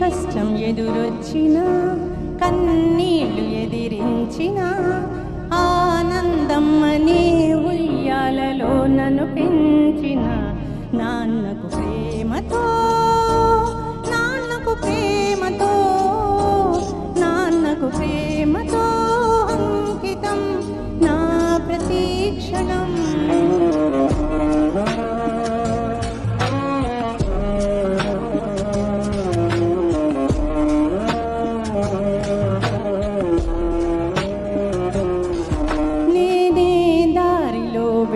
కష్టం ఎదురొచ్చిన కన్నీళ్ళు ఎదిరించిన ఆనందమ్మని ఉయ్యాలలో నన్ను పెంచిన నాన్నకు ప్రేమతో నాన్నకు ప్రేమతో నాన్నకు ప్రేమ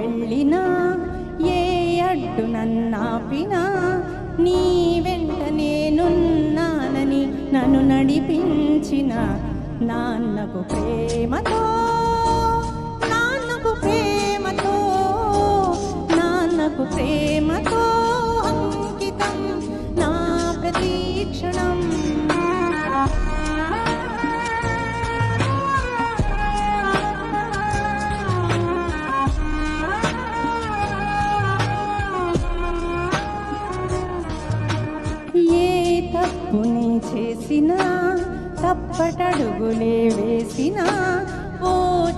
వెళ్ళినా ఏ అడ్డు నన్నాపినా నీ వెంట నేనున్నానని నన్ను నడిపించిన నాన్నకు ప్రేమతో నాన్నకు ప్రేమ చేసినా తప్పటడుగులే వేసినా ఓ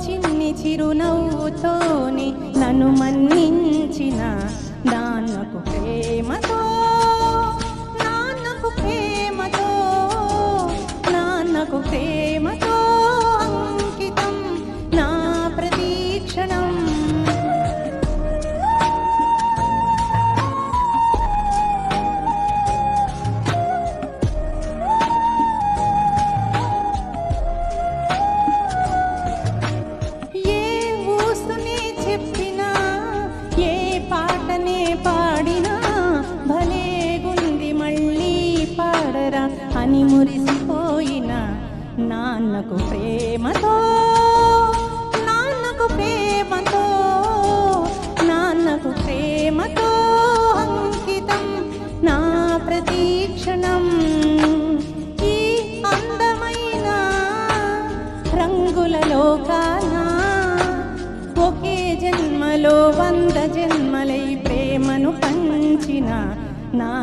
చిన్ని చిరునవ్వుతోని నన్ను మన్నించిన పాటనే పాడినా భలే గుంది మళ్ళీ పాడరా అని మురిసిపోయిన. నాన్నకు ప్రేమతో నాన్నకు ప్రేమతో నాన్నకు ప్రేమతో అంకితం నా ప్రతీక్షణం ఈ అందమైన రంగుల లోకా না